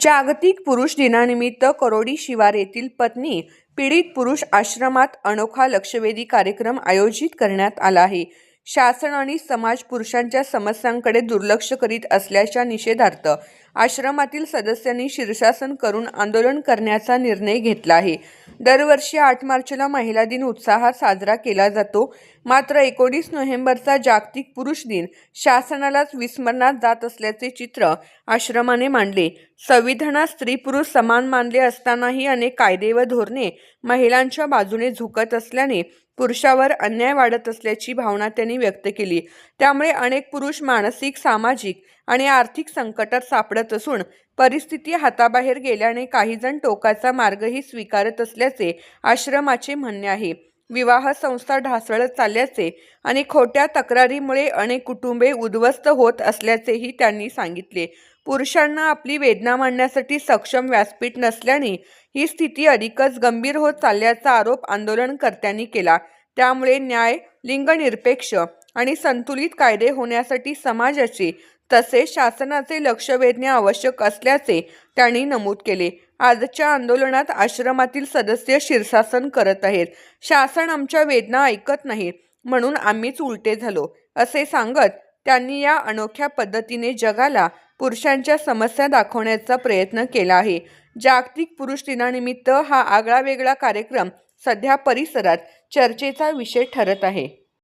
जागतिक पुरुष दिनानिमित्त करोडी शिवार येथील पत्नी पीडित पुरुष आश्रमात अनोखा लक्षवेधी कार्यक्रम आयोजित करण्यात आला आहे. शासन आणि समाज पुरुषांच्या समस्यांकडे दुर्लक्ष करीत असल्याच्या निषेधार्थ आश्रमातील सदस्यांनी शीर्षासन करून आंदोलन करण्याचा निर्णय घेतला आहे. दरवर्षी आठ मार्चला महिला दिन उत्साहात साजरा केला जातो. मात्र एकोणीस नोव्हेंबरचा जागतिक पुरुष दिन शासनालाच विस्मरणात जात असल्याचे चित्र आश्रमाने मांडले. संविधानात स्त्री पुरुष समान मानले असतानाही अनेक कायदे व धोरणे महिलांच्या बाजूने झुकत असल्याने पुरुषावर अन्याय वाढत असल्याची भावना त्यांनी व्यक्त केली. त्यामुळे अनेक पुरुष मानसिक सामाजिक आणि आर्थिक संकटात सापडत असून परिस्थिती हाताबाहेर गेल्याने काही जण टोकाचा मार्गही स्वीकारत असल्याचे आश्रमाचे म्हणणे आहे. विवाह संस्था ढासळत चालल्याचे आणि खोट्या तक्रारीमुळे अनेक कुटुंबे उद्ध्वस्त होत असल्याचेही त्यांनी सांगितले. पुरुषांना आपली वेदना मांडण्यासाठी सक्षम व्यासपीठ नसल्याने ही स्थिती अधिकच गंभीर होत चालल्याचा आरोप आंदोलनकर्त्यांनी केला. त्यामुळे न्याय लिंगनिरपेक्ष आणि संतुलित कायदे होण्यासाठी समाजाचे तसेच शासनाचे लक्ष वेधणे आवश्यक असल्याचे त्यांनी नमूद केले. आजच्या आंदोलनात आश्रमातील सदस्य शीर्षासन करत आहेत. शासन आमच्या वेदना ऐकत नाहीत म्हणून आम्हीच उलटे झालो असे सांगत त्यांनी या अनोख्या पद्धतीने जगाला पुरुषांच्या समस्या दाखवण्याचा प्रयत्न केला आहे. जागतिक पुरुष दिनानिमित्त हा आगळा वेगळा कार्यक्रम सध्या परिसरात चर्चेचा विषय ठरत आहे.